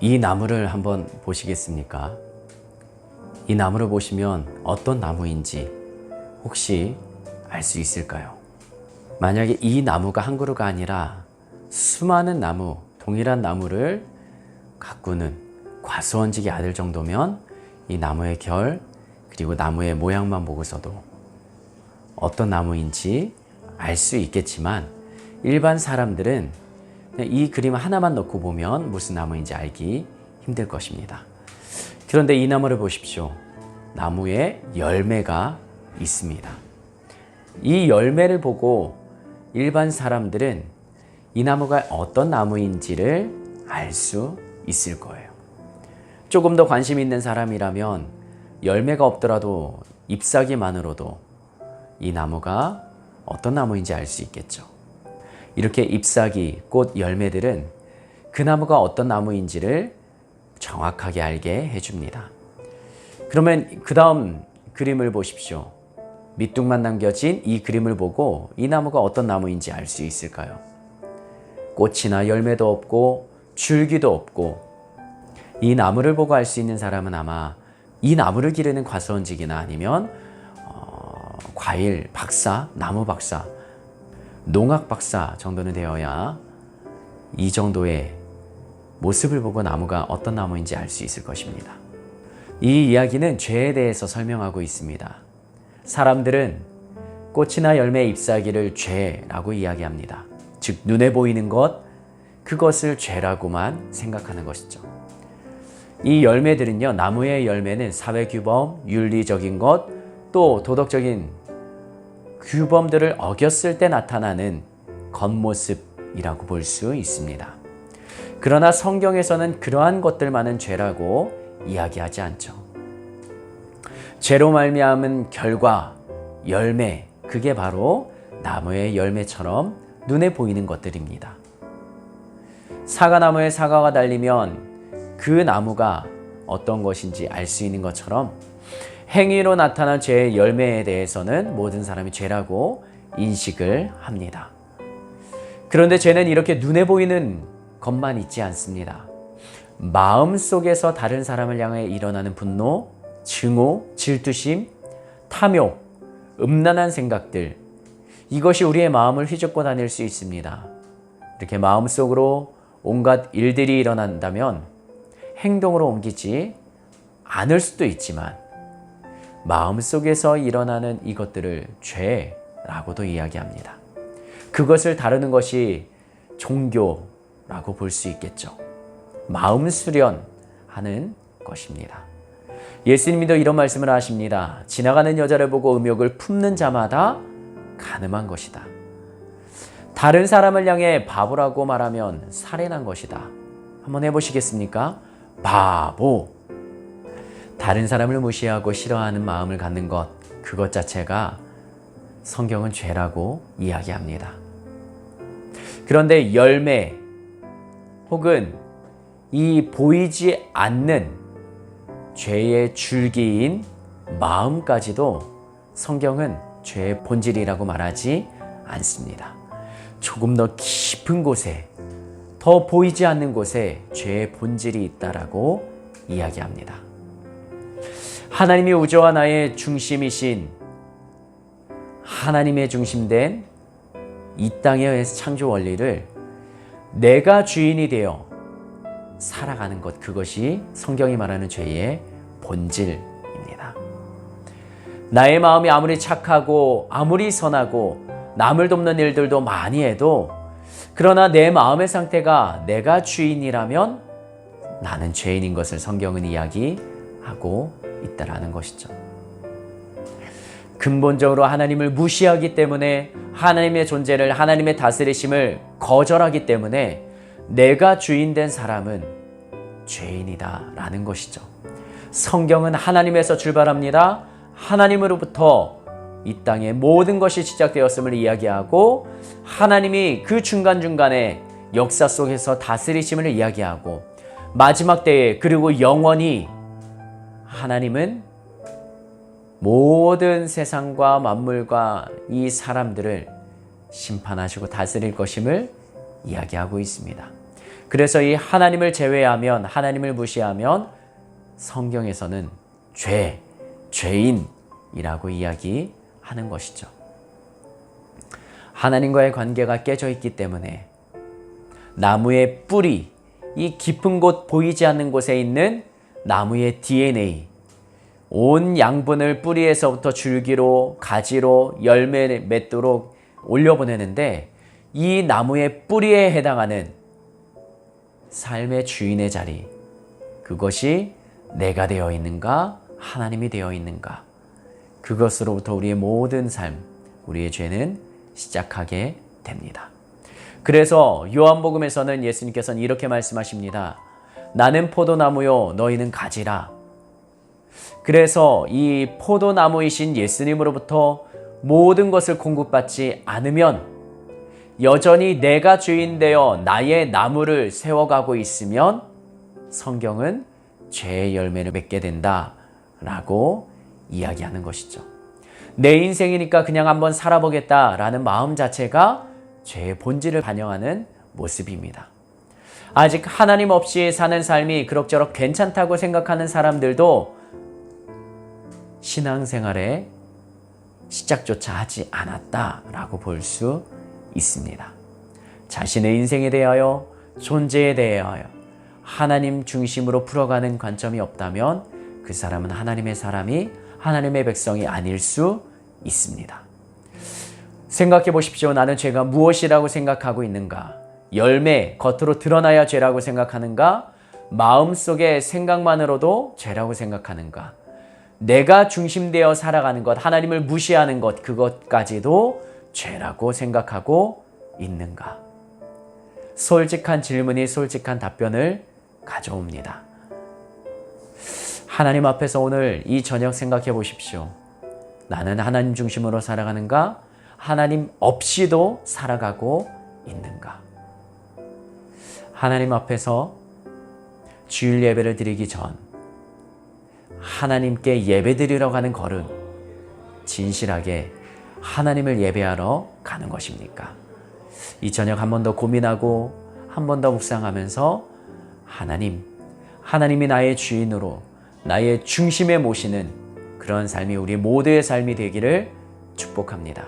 이 나무를 한번 보시겠습니까? 이 나무를 보시면 어떤 나무인지 혹시 알 수 있을까요? 만약에 이 나무가 한 그루가 아니라 수많은 나무, 동일한 나무를 가꾸는 과수원직의 아들 정도면 이 나무의 결 그리고 나무의 모양만 보고서도 어떤 나무인지 알 수 있겠지만 일반 사람들은 이 그림 하나만 놓고 보면 무슨 나무인지 알기 힘들 것입니다. 그런데 이 나무를 보십시오. 나무에 열매가 있습니다. 이 열매를 보고 일반 사람들은 이 나무가 어떤 나무인지를 알 수 있을 거예요. 조금 더 관심 있는 사람이라면 열매가 없더라도 잎사귀만으로도 이 나무가 어떤 나무인지 알 수 있겠죠. 이렇게 잎사귀, 꽃, 열매들은 그 나무가 어떤 나무인지를 정확하게 알게 해줍니다. 그러면 그 다음 그림을 보십시오. 밑둥만 남겨진 이 그림을 보고 이 나무가 어떤 나무인지 알 수 있을까요? 꽃이나 열매도 없고 줄기도 없고 이 나무를 보고 알 수 있는 사람은 아마 이 나무를 기르는 과수원직이나 아니면 어, 과일 박사, 나무 박사, 농학 박사 정도는 되어야 이 정도의 모습을 보고 나무가 어떤 나무인지 알 수 있을 것입니다. 이 이야기는 죄에 대해서 설명하고 있습니다. 사람들은 꽃이나 열매 잎사귀를 죄라고 이야기합니다. 즉, 눈에 보이는 것, 그것을 죄라고만 생각하는 것이죠. 이 열매들은요, 나무의 열매는 사회규범, 윤리적인 것, 또 도덕적인 규범들을 어겼을 때 나타나는 겉모습이라고 볼 수 있습니다. 그러나 성경에서는 그러한 것들만은 죄라고 이야기하지 않죠. 죄로 말미암은 결과, 열매, 그게 바로 나무의 열매처럼 눈에 보이는 것들입니다. 사과나무에 사과가 달리면 그 나무가 어떤 것인지 알 수 있는 것처럼 행위로 나타난 죄의 열매에 대해서는 모든 사람이 죄라고 인식을 합니다. 그런데 죄는 이렇게 눈에 보이는 것만 있지 않습니다. 마음 속에서 다른 사람을 향해 일어나는 분노, 증오, 질투심, 탐욕, 음란한 생각들, 이것이 우리의 마음을 휘젓고 다닐 수 있습니다. 이렇게 마음 속으로 온갖 일들이 일어난다면 행동으로 옮기지 않을 수도 있지만 마음속에서 일어나는 이것들을 죄라고도 이야기합니다. 그것을 다루는 것이 종교라고 볼 수 있겠죠. 마음 수련하는 것입니다. 예수님도 이런 말씀을 하십니다. 지나가는 여자를 보고 음욕을 품는 자마다 가늠한 것이다. 다른 사람을 향해 바보라고 말하면 살인한 것이다. 한번 해보시겠습니까? 바보. 다른 사람을 무시하고 싫어하는 마음을 갖는 것, 그것 자체가 성경은 죄라고 이야기합니다. 그런데 열매 혹은 이 보이지 않는 죄의 줄기인 마음까지도 성경은 죄의 본질이라고 말하지 않습니다. 조금 더 깊은 곳에 더 보이지 않는 곳에 죄의 본질이 있다라고 이야기합니다. 하나님이 우주와 나의 중심이신 하나님의 중심된 이 땅의 창조 원리를 내가 주인이 되어 살아가는 것 그것이 성경이 말하는 죄의 본질입니다. 나의 마음이 아무리 착하고 아무리 선하고 남을 돕는 일들도 많이 해도 그러나 내 마음의 상태가 내가 주인이라면 나는 죄인인 것을 성경은 이야기하고 있다라는 것이죠. 근본적으로 하나님을 무시하기 때문에 하나님의 존재를 하나님의 다스리심을 거절하기 때문에 내가 주인 된 사람은 죄인이다라는 것이죠. 성경은 하나님에서 출발합니다. 하나님으로부터 이 땅의 모든 것이 시작되었음을 이야기하고 하나님이 그 중간중간에 역사 속에서 다스리심을 이야기하고 마지막 때에 그리고 영원히 하나님은 모든 세상과 만물과 이 사람들을 심판하시고 다스릴 것임을 이야기하고 있습니다. 그래서 이 하나님을 제외하면 하나님을 무시하면 성경에서는 죄, 죄인이라고 이야기하는 것이죠. 하나님과의 관계가 깨져 있기 때문에 나무의 뿌리, 이 깊은 곳 보이지 않는 곳에 있는 나무의 DNA, 온 양분을 뿌리에서부터 줄기로, 가지로, 열매 맺도록 올려보내는데 이 나무의 뿌리에 해당하는 삶의 주인의 자리, 그것이 내가 되어 있는가, 하나님이 되어 있는가, 그것으로부터 우리의 모든 삶, 우리의 죄는 시작하게 됩니다. 그래서 요한복음에서는 예수님께서는 이렇게 말씀하십니다. 나는 포도나무요, 너희는 가지라. 그래서 이 포도나무이신 예수님으로부터 모든 것을 공급받지 않으면 여전히 내가 주인 되어 나의 나무를 세워가고 있으면 성경은 죄의 열매를 맺게 된다 라고 이야기하는 것이죠. 내 인생이니까 그냥 한번 살아보겠다라는 마음 자체가 죄의 본질을 반영하는 모습입니다. 아직 하나님 없이 사는 삶이 그럭저럭 괜찮다고 생각하는 사람들도 신앙생활에 시작조차 하지 않았다라고 볼 수 있습니다. 자신의 인생에 대하여 존재에 대하여 하나님 중심으로 풀어가는 관점이 없다면 그 사람은 하나님의 사람이 하나님의 백성이 아닐 수 있습니다. 생각해 보십시오. 나는 죄가 무엇이라고 생각하고 있는가? 열매, 겉으로 드러나야 죄라고 생각하는가? 마음속의 생각만으로도 죄라고 생각하는가? 내가 중심되어 살아가는 것, 하나님을 무시하는 것, 그것까지도 죄라고 생각하고 있는가? 솔직한 질문이 솔직한 답변을 가져옵니다. 하나님 앞에서 오늘 이 저녁 생각해 보십시오. 나는 하나님 중심으로 살아가는가? 하나님 없이도 살아가고 있는가? 하나님 앞에서 주일 예배를 드리기 전 하나님께 예배 드리러 가는 걸음 진실하게 하나님을 예배하러 가는 것입니까? 이 저녁 한 번 더 고민하고 한 번 더 묵상하면서 하나님, 하나님이 나의 주인으로 나의 중심에 모시는 그런 삶이 우리 모두의 삶이 되기를 축복합니다.